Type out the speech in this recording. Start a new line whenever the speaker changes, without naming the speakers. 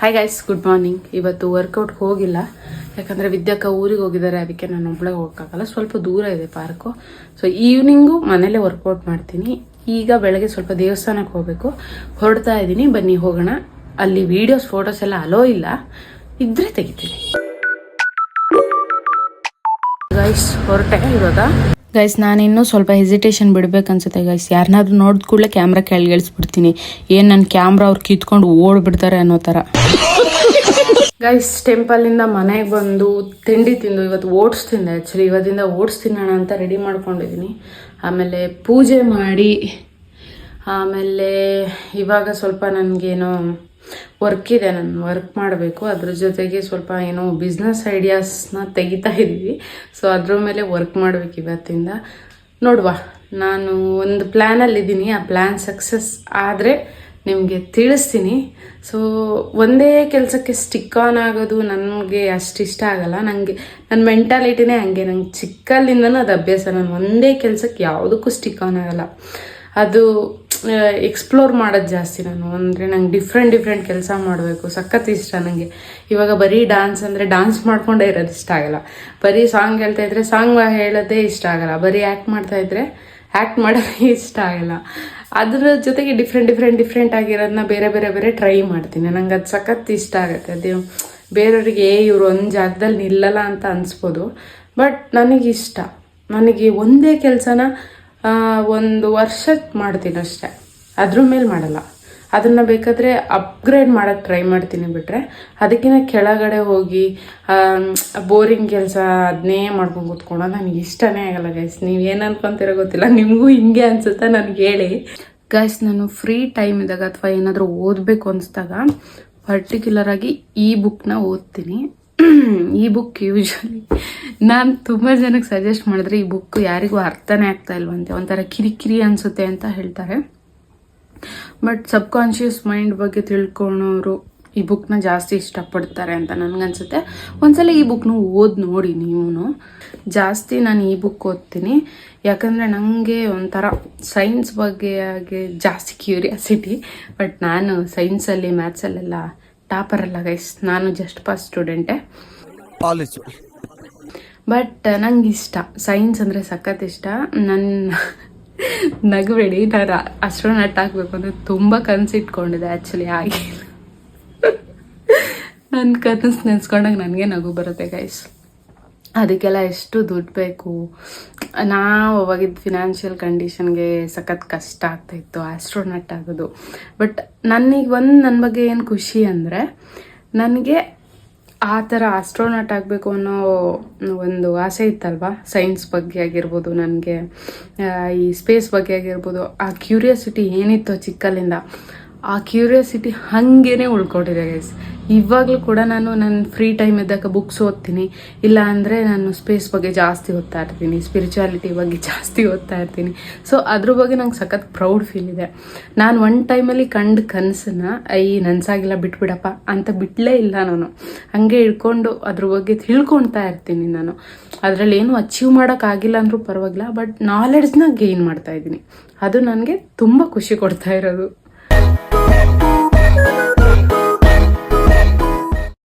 Hi guys good morning ಇವತ್ತು workout ಹೋಗಿಲ್ಲ. ಯಾಕಂದರೆ ವಿದ್ಯಾಕ ಊರಿಗೆ ಹೋಗಿದ್ದಾರೆ, ಅದಕ್ಕೆ ನಾನು ಒಬ್ಳೆ ಹೋಗೋಕ್ಕಾಗಲ್ಲ. ಸ್ವಲ್ಪ ದೂರ ಇದೆ ಪಾರ್ಕು ಸೊ ಈವ್ನಿಂಗು ಮನೇಲೇ ವರ್ಕೌಟ್ ಮಾಡ್ತೀನಿ. ಈಗ ಬೆಳಗ್ಗೆ ಸ್ವಲ್ಪ ದೇವಸ್ಥಾನಕ್ಕೆ ಹೋಗಬೇಕು. ಹೊರಡ್ತಾ ಇದ್ದೀನಿ. ಬನ್ನಿ, ಹೋಗೋಣ. ಅಲ್ಲಿ ವಿಡಿಯೋಸ್ ಫೋಟೋಸ್ ಎಲ್ಲ ಅಲೋ ಇಲ್ಲ. ಇದ್ರೆ ತೆಗಿತೀನಿ. ಗೈಸ್ ಹೊರಟೆ ಇವಾಗ. ಗೈಸ್ ನಾನಿನ್ನೂ ಸ್ವಲ್ಪ ಹೆಸಿಟೇಷನ್ ಬಿಡ್ಬೇಕನ್ಸುತ್ತೆ ಗೈಸ್ ಯಾರನ್ನಾದ್ರೂ ನೋಡಿದ ಕೂಡಲೇ ಕ್ಯಾಮ್ರಾ ಕೆಳಗಿಳಿಸ್ಬಿಡ್ತೀನಿ. ಏನು ನನ್ನ ಕ್ಯಾಮ್ರಾ ಅವ್ರು ಕಿತ್ಕೊಂಡು ಓಡ್ಬಿಡ್ತಾರೆ ಅನ್ನೋ ಥರ. ಗೈಸ್ ಟೆಂಪಲಿಂದ ಮನೆಗೆ ಬಂದು ತಿಂಡಿ ತಿಂದು ಇವತ್ತು ಓಟ್ಸ್ ತಿಂದೆ ಆ್ಯಕ್ಚುಲಿ ಇವತ್ತಿಂದ ಓಟ್ಸ್ ತಿನ್ನೋಣ ಅಂತ ರೆಡಿ ಮಾಡ್ಕೊಂಡಿದ್ದೀನಿ ಆಮೇಲೆ ಪೂಜೆ ಮಾಡಿ, ಆಮೇಲೆ ಇವಾಗ ಸ್ವಲ್ಪ ನನಗೇನೋ ವರ್ಕ್ ಇದೆ, ನಾನು ವರ್ಕ್ ಮಾಡಬೇಕು. ಅದ್ರ ಜೊತೆಗೆ ಸ್ವಲ್ಪ ಏನೋ ಬಿಸ್ನೆಸ್ ಐಡಿಯಾಸ್ನ ತೆಗಿತಾ ಇದ್ದೀವಿ. ಸೊ ಅದ್ರ ಮೇಲೆ ವರ್ಕ್ ಮಾಡಬೇಕು ಇವತ್ತಿಂದ. ನೋಡುವ, ನಾನು ಒಂದು ಪ್ಲ್ಯಾನಲ್ಲಿದ್ದೀನಿ ಆ ಪ್ಲ್ಯಾನ್ ಸಕ್ಸಸ್ ಆದರೆ ನಿಮಗೆ ತಿಳಿಸ್ತೀನಿ. ಸೊ ಒಂದೇ ಕೆಲಸಕ್ಕೆ ಸ್ಟಿಕ್ ಆನ್ ಆಗೋದು ನನಗೆ ಅಷ್ಟು ಇಷ್ಟ ಆಗಲ್ಲ. ನನಗೆ ನನ್ನ ಮೆಂಟಾಲಿಟಿನೇ ಹಂಗೆ. ನಂಗೆ ಚಿಕ್ಕಲ್ಲಿಂದನೂ ಅದು ಅಭ್ಯಾಸ. ನಾನು ಒಂದೇ ಕೆಲಸಕ್ಕೆ ಯಾವುದಕ್ಕೂ ಸ್ಟಿಕ್ ಆನ್ ಆಗಲ್ಲ. ಅದು ಎಕ್ಸ್ಪ್ಲೋರ್ ಮಾಡೋದು ಜಾಸ್ತಿ ನಾನು. ಅಂದರೆ ನಂಗೆ ಡಿಫ್ರೆಂಟ್ ಡಿಫ್ರೆಂಟ್ ಕೆಲಸ ಮಾಡಬೇಕು. ಸಖತ್ ಇಷ್ಟ ನನಗೆ ಇವಾಗ ಬರೀ ಡಾನ್ಸ್ ಅಂದರೆ ಡಾನ್ಸ್ ಮಾಡ್ಕೊಂಡೇ ಇರೋದು ಇಷ್ಟ ಆಗಲ್ಲ. ಬರೀ ಸಾಂಗ್ ಹೇಳ್ತಾ ಇದ್ರೆ ಸಾಂಗ್ ಹೇಳೋದೇ ಇಷ್ಟ ಆಗಲ್ಲ. ಬರೀ ಆ್ಯಕ್ಟ್ ಮಾಡ್ತಾ ಇದ್ರೆ ಆ್ಯಕ್ಟ್ ಮಾಡೋದೇ ಇಷ್ಟ ಆಗಲ್ಲ. ಅದ್ರ ಜೊತೆಗೆ ಡಿಫ್ರೆಂಟ್ ಡಿಫ್ರೆಂಟ್ ಡಿಫ್ರೆಂಟ್ ಆಗಿರೋದನ್ನ ಬೇರೆ ಬೇರೆ ಬೇರೆ ಟ್ರೈ ಮಾಡ್ತೀನಿ. ನಂಗೆ ಅದು ಸಖತ್ ಇಷ್ಟ ಆಗುತ್ತೆ. ಅದು ಬೇರೆಯವ್ರಿಗೆ, ಏ, ಇವರು ಒಂದು ಜಾಗದಲ್ಲಿ ನಿಲ್ಲಲ್ಲ ಅಂತ ಅನಿಸ್ಬೋದು. ಬಟ್ ನನಗಿಷ್ಟ. ನನಗೆ ಒಂದೇ ಕೆಲಸನ ಒಂದು ವರ್ಷಕ್ಕೆ ಮಾಡ್ತೀನಿ ಅಷ್ಟೇ. ಅದ್ರ ಮೇಲೆ ಮಾಡಲ್ಲ. ಅದನ್ನು ಬೇಕಾದರೆ ಅಪ್ಗ್ರೇಡ್ ಮಾಡೋಕ್ಕೆ ಟ್ರೈ ಮಾಡ್ತೀನಿ ಬಿಟ್ಟರೆ ಅದಕ್ಕಿಂತ ಕೆಳಗಡೆ ಹೋಗಿ ಬೋರಿಂಗ್ ಕೆಲಸ ಅದನ್ನೇ ಮಾಡ್ಕೊಂಡು ಕೂತ್ಕೊಳ್ಳೋ ನನಗೆ ಇಷ್ಟನೇ ಆಗಲ್ಲ ಗೈಸ್ ನೀವು ಏನು ಅನ್ಕೊಂತೀರೋ ಗೊತ್ತಿಲ್ಲ. ನಿಮಗೂ ಹಿಂಗೆ ಅನ್ಸುತ್ತೆ ನನಗೆ ಹೇಳಿ. ಗೈಸ್ ನಾನು ಫ್ರೀ ಟೈಮ್ ಇದ್ದಾಗ ಅಥವಾ ಏನಾದರೂ ಓದಬೇಕು ಅನಿಸ್ದಾಗ ಪರ್ಟಿಕ್ಯುಲರ್ ಆಗಿ ಈ ಬುಕ್ನ ಓದ್ತೀನಿ. ಈ ಬುಕ್ ಯೂಶ್ವಲಿ ನಾನು ತುಂಬ ಜನಕ್ಕೆ ಸಜೆಸ್ಟ್ ಮಾಡಿದ್ರೆ ಈ ಬುಕ್ ಯಾರಿಗೂ ಅರ್ಥನೇ ಆಗ್ತಾ ಇಲ್ವಂತೆ. ಒಂಥರ ಕಿರಿಕಿರಿ ಅನಿಸುತ್ತೆ ಅಂತ ಹೇಳ್ತಾರೆ. ಬಟ್ ಸಬ್ಕಾನ್ಷಿಯಸ್ ಮೈಂಡ್ ಬಗ್ಗೆ ತಿಳ್ಕೊಳೋರು ಈ ಬುಕ್ನ ಜಾಸ್ತಿ ಇಷ್ಟಪಡ್ತಾರೆ ಅಂತ ನನಗನ್ಸುತ್ತೆ. ಒಂದ್ಸಲ ಈ ಬುಕ್ನ ಓದಿ ನೋಡಿ ನೀವು ಜಾಸ್ತಿ ನಾನು ಈ ಬುಕ್ ಓದ್ತೀನಿ. ಯಾಕಂದರೆ ನನಗೆ ಒಂಥರ ಸೈನ್ಸ್ ಬಗ್ಗೆ ಹಾಗೆ ಜಾಸ್ತಿ ಕ್ಯೂರಿಯಾಸಿಟಿ ಬಟ್ ನಾನು ಸೈನ್ಸಲ್ಲಿ ಮ್ಯಾಥ್ಸಲ್ಲೆಲ್ಲ ಟಾಪರ್ ಅಲ್ಲ ಗೈಸ್ ನಾನು ಜಸ್ಟ್ ಪಾಸ್ ಸ್ಟೂಡೆಂಟೇ ಬಟ್ ನಂಗೆ ಇಷ್ಟ. ಸೈನ್ಸ್ ಅಂದರೆ ಸಖತ್ ಇಷ್ಟ. ನನ್ನ ನಗಬೇಡಿ. ನಾನು ಅಸ್ಟ್ರೋನಟ್ ಆಗಬೇಕು ಅಂದರೆ ತುಂಬ ಇಟ್ಕೊಂಡಿದೆ ಆ್ಯಕ್ಚುಲಿ ಆಗಿ ನನ್ನ ಕನಸು ನೆನೆಸ್ಕೊಂಡಾಗ ನನಗೆ ನಗು ಬರುತ್ತೆ ಗೈಸ್ ಅದಕ್ಕೆಲ್ಲ ಎಷ್ಟು ದುಡ್ಡು ಬೇಕು? ನಾವು ಅವಾಗಿದ್ದ ಫಿನಾನ್ಷಿಯಲ್ ಕಂಡೀಷನ್ಗೆ ಸಖತ್ ಕಷ್ಟ ಆಗ್ತಾಯಿತ್ತು ಆಸ್ಟ್ರೋನಟ್ ಆಗೋದು. ಬಟ್ ನನಗೆ ಒಂದು ನನ್ನ ಬಗ್ಗೆ ಏನು ಖುಷಿ ಅಂದರೆ, ನನಗೆ ಆ ಥರ ಆಸ್ಟ್ರೋನಟ್ ಆಗಬೇಕು ಅನ್ನೋ ಒಂದು ಆಸೆ ಇತ್ತಲ್ವ? ಸೈನ್ಸ್ ಬಗ್ಗೆ ಆಗಿರ್ಬೋದು, ನನಗೆ ಈ ಸ್ಪೇಸ್ ಬಗ್ಗೆ ಆಗಿರ್ಬೋದು, ಆ ಕ್ಯೂರಿಯಾಸಿಟಿ ಏನಿತ್ತು ಚಿಕ್ಕಲ್ಲಿಂದ, ಆ ಕ್ಯೂರಿಯಾಸಿಟಿ ಹಾಗೇನೆ ಉಳ್ಕೊಂಡಿದೆ ಗೈಸ್ ಇವಾಗಲೂ ಕೂಡ ನಾನು ನನ್ನ ಫ್ರೀ ಟೈಮ್ ಇದ್ದಾಗ ಬುಕ್ಸ್ ಓದ್ತೀನಿ. ಇಲ್ಲ ಅಂದರೆ ನಾನು ಸ್ಪೇಸ್ ಬಗ್ಗೆ ಜಾಸ್ತಿ ಓದ್ತಾ ಇರ್ತೀನಿ. ಸ್ಪಿರಿಚುಯಾಲಿಟಿ ಬಗ್ಗೆ ಜಾಸ್ತಿ ಓದ್ತಾ ಇರ್ತೀನಿ. ಸೊ ಅದ್ರ ಬಗ್ಗೆ ನಂಗೆ ಸಖತ್ ಪ್ರೌಡ್ ಫೀಲ್ ಇದೆ. ನಾನು ಒನ್ ಟೈಮಲ್ಲಿ ಕಂಡು ಕನಸನ್ನ ಈ ನನ್ಸಾಗಿಲ್ಲ, ಬಿಟ್ಬಿಡಪ್ಪ ಅಂತ ಬಿಟ್ಲೇ ಇಲ್ಲ ನಾನು. ಹಾಗೆ ಇಳ್ಕೊಂಡು ಅದ್ರ ಬಗ್ಗೆ ತಿಳ್ಕೊಳ್ತಾ ಇರ್ತೀನಿ ನಾನು. ಅದರಲ್ಲಿ ಏನು ಅಚೀವ್ ಮಾಡೋಕ್ಕಾಗಿಲ್ಲ ಅಂದರೂ ಪರವಾಗಿಲ್ಲ ಬಟ್ ನಾಲೆಡ್ಜ್ನ ಗೇನ್ ಮಾಡ್ತಾ ಇದ್ದೀನಿ. ಅದು ನನಗೆ ತುಂಬ ಖುಷಿ ಕೊಡ್ತಾ ಇರೋದು.